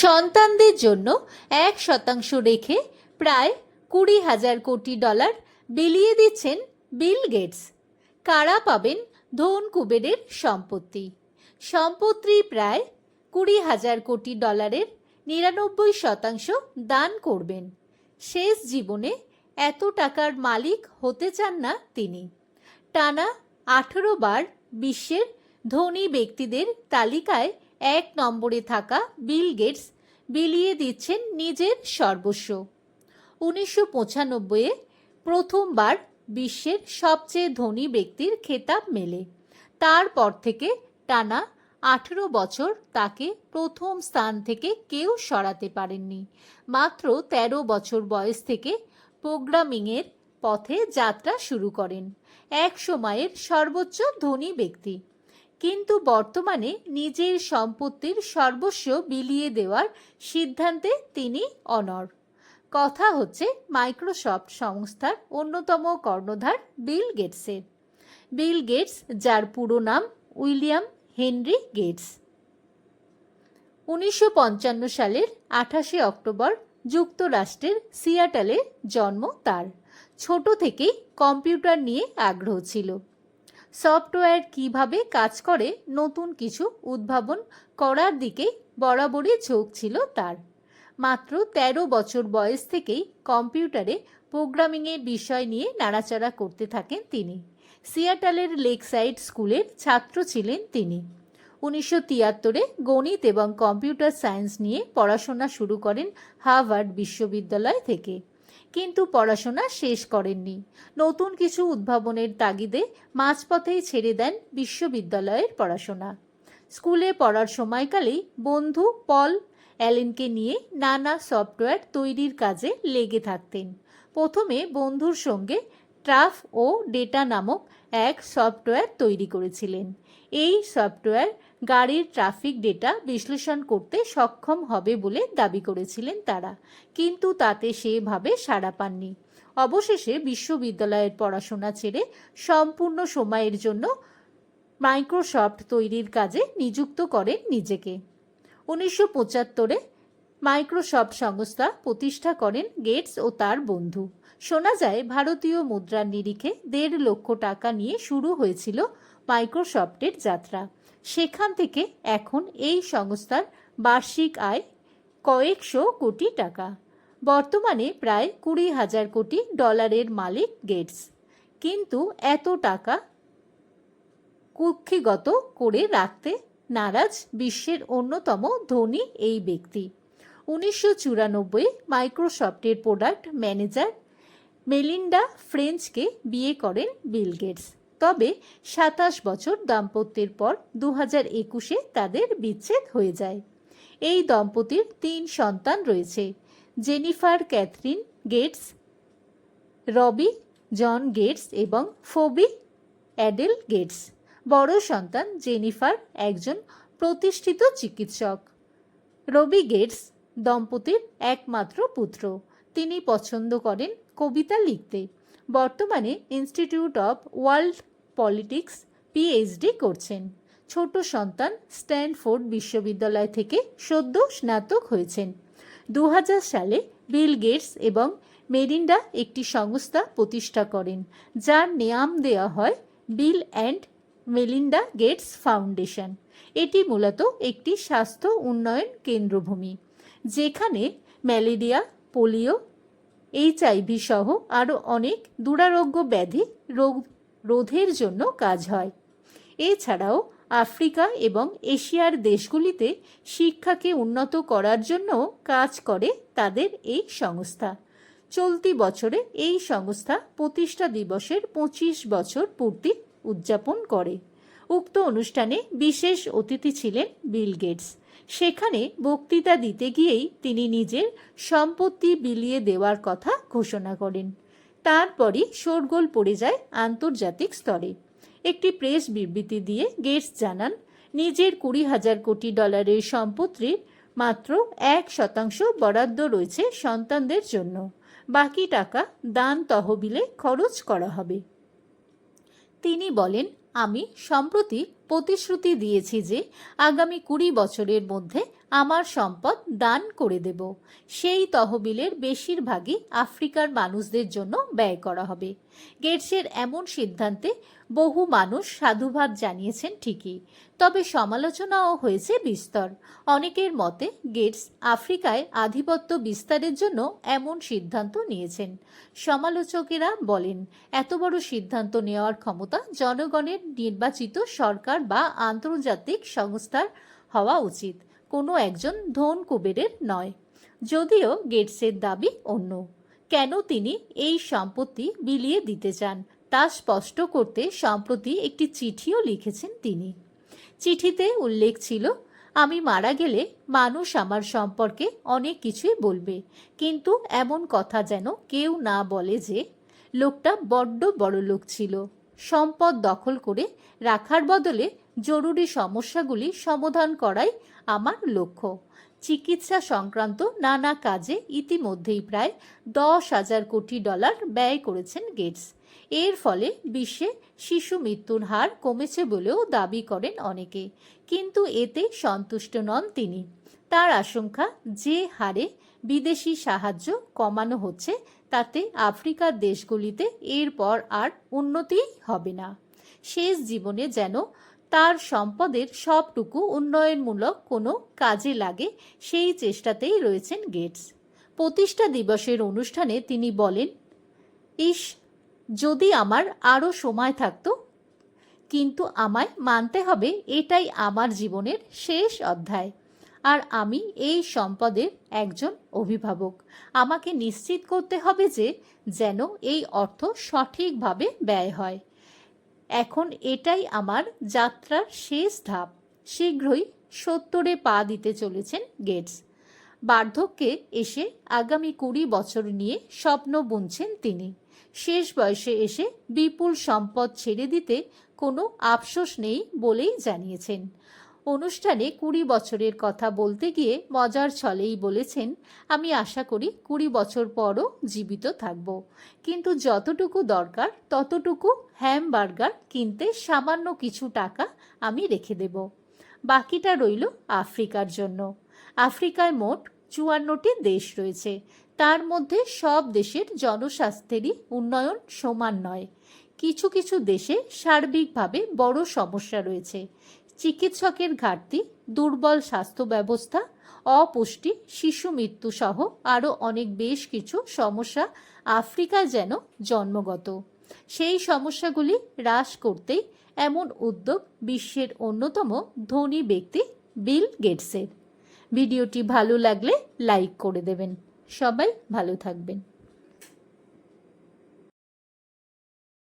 সন্তানদের জন্য এক শতাংশ রেখে প্রায় কুড়ি হাজার কোটি ডলার বিলিয়ে দিচ্ছেন বিল গেটস। কারা পাবেন ধন কুবেরের সম্পত্তি? সম্পত্তি প্রায় কুড়ি হাজার কোটি ডলারের নিরানব্বই শতাংশ দান করবেন। শেষ জীবনে এত টাকার মালিক হতে চান না তিনি। টানা আঠেরো বার বিশ্বের ধনী ব্যক্তিদের তালিকায় এক নম্বরে থাকা বিল গেটস বিলিয়ে দিচ্ছেন নিজের সর্বস্ব। উনিশশো পঁচানব্বইয়ে প্রথমবার বিশ্বের সবচেয়ে ধনী ব্যক্তির খেতাব মেলে। তারপর থেকে টানা আঠেরো বছর তাকে প্রথম স্থান থেকে কেউ সরাতে পারেননি। মাত্র ১৩ বছর বয়স থেকে প্রোগ্রামিংয়ের পথে যাত্রা শুরু করেন। এক সময়ের সর্বোচ্চ ধনী ব্যক্তি। কিন্তু বর্তমানে নিজের সম্পত্তির সর্বস্ব বিলিয়ে দেওয়ার সিদ্ধান্তে তিনি অনর কথা হচ্ছে, মাইক্রোসফট সংস্থার অন্যতম কর্ণধার বিল গেটসের। বিল গেটস, যার পুরো নাম উইলিয়াম হেনরি গেটস। উনিশশো পঞ্চান্ন সালের আঠাশে অক্টোবর যুক্তরাষ্ট্রের সিয়াটালে জন্ম তার। ছোট থেকেই কম্পিউটার নিয়ে আগ্রহ ছিল। সফটওয়্যার কীভাবে কাজ করে, নতুন কিছু উদ্ভাবন করার দিকে বরাবরই ঝোঁক ছিল তার। মাত্র ১৩ বছর বয়স থেকেই কম্পিউটারে প্রোগ্রামিংয়ের বিষয় নিয়ে নাড়াচাড়া করতে থাকেন তিনি। সিয়াটালের লেকসাইড স্কুলের ছাত্র ছিলেন তিনি। উনিশশো তিয়াত্তরে গণিত এবং কম্পিউটার সায়েন্স নিয়ে পড়াশোনা শুরু করেন হার্ভার্ড বিশ্ববিদ্যালয় থেকে। কিন্তু পড়াশোনা শেষ করেননি। নতুন কিছু উদ্ভাবনের তাগিদে মাঝপথেই ছেড়ে দেন বিশ্ববিদ্যালয়ের পড়াশোনা। স্কুলে পড়ার সময়কালেই বন্ধু পল অ্যালেনকে নিয়ে নানা সফটওয়্যার তৈরির কাজে লেগে থাকতেন। প্রথমে বন্ধুর সঙ্গে ট্রাফ ও ডেটা নামক এক সফটওয়্যার তৈরি করেছিলেন। এই সফটওয়্যার গাড়ির ট্রাফিক ডেটা বিশ্লেষণ করতে সক্ষম হবে বলে দাবি করেছিলেন তারা। কিন্তু তাতে সেভাবে সাড়া পাননি। অবশেষে বিশ্ববিদ্যালয়ের পড়াশোনা ছেড়ে সম্পূর্ণ সময়ের জন্য মাইক্রোসফট তৈরির কাজে নিযুক্ত করেন নিজেকে। উনিশশো পঁচাত্তরে মাইক্রোসফট সংস্থা প্রতিষ্ঠা করেন গেটস ও তার বন্ধু। শোনা যায়, ভারতীয় মুদ্রার নিরিখে দেড় লক্ষ টাকা নিয়ে শুরু হয়েছিল মাইক্রোসফটের যাত্রা। সেখান থেকে এখন এই সংস্থার বার্ষিক আয় কয়েকশো কোটি টাকা। বর্তমানে প্রায় কুড়ি হাজার কোটি ডলারের মালিক গেটস। কিন্তু এত টাকা কুক্ষিগত করে রাখতে নারাজ বিশ্বের অন্যতম ধনী এই ব্যক্তি। উনিশশো চুরানব্বই মাইক্রোসফটের প্রোডাক্ট ম্যানেজার মেলিন্ডা ফ্রেঞ্চকে বিয়ে করেন বিল গেটস। তবে সাতাশ বছর দাম্পত্যের পর দু হাজার একুশে তাদের বিচ্ছেদ হয়ে যায়। এই দম্পতির তিন সন্তান রয়েছে, Jennifer Katharine Gates, Rory, John Gates এবং ফোবি অ্যাডেল গেটস। বড় সন্তান জেনিফার একজন প্রতিষ্ঠিত চিকিৎসক। রবি গেটস দম্পতির একমাত্র পুত্র। তিনি পছন্দ করেন কবিতা লিখতে। বর্তমানে institute of world politics PhD করছেন। ছোট সন্তান স্ট্যানফোর্ড বিশ্ববিদ্যালয় থেকে সদ্য স্নাতক হয়েছেন। দু হাজার সালে বিল গেটস এবং মেরিন্ডা একটি সংস্থা প্রতিষ্ঠা করেন, যার নাম দেওয়া হয় Bill and Melinda Gates foundation. এটি মূলত একটি স্বাস্থ্য উন্নয়ন কেন্দ্রভূমি, যেখানে ম্যালেরিয়া, পোলিও, এইচআইভি সহ আরও অনেক দুরারোগ্য ব্যাধি রোগ রোধের জন্য কাজ হয়। এছাড়াও আফ্রিকা এবং এশিয়ার দেশগুলিতে শিক্ষাকে উন্নত করার জন্য কাজ করে তাদের এই সংস্থা। চলতি বছরে এই সংস্থা প্রতিষ্ঠা দিবসের পঁচিশ বছর পূর্তি উদযাপন করে। উক্ত অনুষ্ঠানে বিশেষ অতিথি ছিলেন বিল গেটস। সেখানে বক্তৃতা দিতে গিয়েই তিনি নিজের সম্পত্তি বিলিয়ে দেওয়ার কথা ঘোষণা করেন। তারপরই শোরগোল পড়ে যায় আন্তর্জাতিক স্তরে। একটি প্রেস বিবৃতি দিয়ে গেটস জানান, নিজের কুড়ি হাজার কোটি ডলারের সম্পত্তির মাত্র এক শতাংশ বরাদ্দ রয়েছে সন্তানদের জন্য। বাকি টাকা দান তহবিলে খরচ করা হবে। তিনি বলেন, আমি সম্প্রতি প্রতিশ্রুতি দিয়েছি যে আগামী কুড়ি বছরের মধ্যে আমার সম্পদ দান করে দেব। সেই তহবিলের বেশিরভাগই আফ্রিকার মানুষদের জন্য ব্যয় করা হবে। গেটসের এমন সিদ্ধান্তে বহু মানুষ সাধুবাদ জানিয়েছেন ঠিকই, তবে সমালোচনাও হয়েছে বিস্তর। অনেকের মতে গেটস আফ্রিকায় আধিপত্য বিস্তারের জন্য এমন সিদ্ধান্ত নিয়েছেন। সমালোচকেরা বলেন, এত বড় সিদ্ধান্ত নেওয়ার ক্ষমতা জনগণের নির্বাচিত সরকার বা আন্তর্জাতিক সংস্থার হওয়া উচিত। কোনো একজন ধন কুবেরের নয়। যদিও গেটসের দাবি অন্য। কেন তিনি এই সম্পত্তি বিলিয়ে দিতে চান, তা স্পষ্ট করতে সম্প্রতি একটি চিঠিও লিখেছেন তিনি। চিঠিতে উল্লেখ ছিল, আমি মারা গেলে মানুষ আমার সম্পর্কে অনেক কিছুই বলবে, কিন্তু এমন কথা যেন কেউ না বলে যে লোকটা বড্ড বড় লোক ছিল। সম্পদ দখল করে রাখার বদলে জরুরি সমস্যাগুলি সমাধান করাই আমার লক্ষ্য। চিকিৎসা সংক্রান্ত নানা কাজে ইতিমধ্যেই প্রায় দশ হাজার কোটি ডলার ব্যয় করেছেন গেটস। এর ফলে বিশ্বে শিশু মৃত্যুর হার কমেছে বলেও দাবি করেন অনেকে, কিন্তু এতে সন্তুষ্ট নন তিনি। তার আশঙ্কা যে হারে বিদেশি সাহায্য কমানো হচ্ছে, তাতে আফ্রিকার দেশগুলিতে এরপর আর উন্নতি হবে না। শেষ জীবনে যেন তার সম্পদের সবটুকু উন্নয়নমূলক কোনো কাজে লাগে, সেই চেষ্টাতেই রয়েছেন গেটস। প্রতিষ্ঠা দিবসের অনুষ্ঠানে তিনি বলেন, ইস, যদি আমার আরও সময় থাকতো, কিন্তু আমায় মানতে হবে এটাই আমার জীবনের শেষ অধ্যায়। আর আমি এই সম্পদের একজন অভিভাবক। আমাকে নিশ্চিত করতে হবে যে যেন এই অর্থ সঠিকভাবে ব্যয় হয়। এখন এটাই আমার যাত্রার শেষ ধাপ। শীঘ্রই সত্তরে পা দিতে চলেছেন গেটস। বার্ধক্যে এসে আগামী কুড়ি বছর নিয়ে স্বপ্ন বুনছেন তিনি। শেষ বয়সে এসে বিপুল সম্পদ ছেড়ে দিতে কোনো আফসোস নেই বলেই জানিয়েছেন। অনুষ্ঠানে কুড়ি বছরের কথা বলতে গিয়ে মজার ছলেই বলেছেন, আমি আশা করি কুড়ি বছর পরও জীবিত থাকব। কিন্তু যতটুকু দরকার, ততটুকু হ্যামবার্গার কিনতে সামান্য কিছু টাকা আমি রেখে দেব। বাকিটা রইল আফ্রিকার জন্য। আফ্রিকায় মোট চুয়ান্নটি দেশ রয়েছে। তার মধ্যে সব দেশের জনস্বাস্থ্যেরই উন্নয়ন সমান নয়। কিছু কিছু দেশে সার্বিকভাবে বড় সমস্যা রয়েছে। চিকিৎসকের ঘাটতি, দুর্বল স্বাস্থ্য ব্যবস্থা, অপুষ্টি, শিশু মৃত্যু সহ আরও অনেক বেশ কিছু সমস্যা আফ্রিকায় যেন জন্মগত। সেই সমস্যাগুলি হ্রাস করতেই এমন উদ্যোগ বিশ্বের অন্যতম ধনী ব্যক্তি বিল গেটসের। ভিডিওটি ভালো লাগলে লাইক করে দেবেন। সবাই ভালো থাকবেন।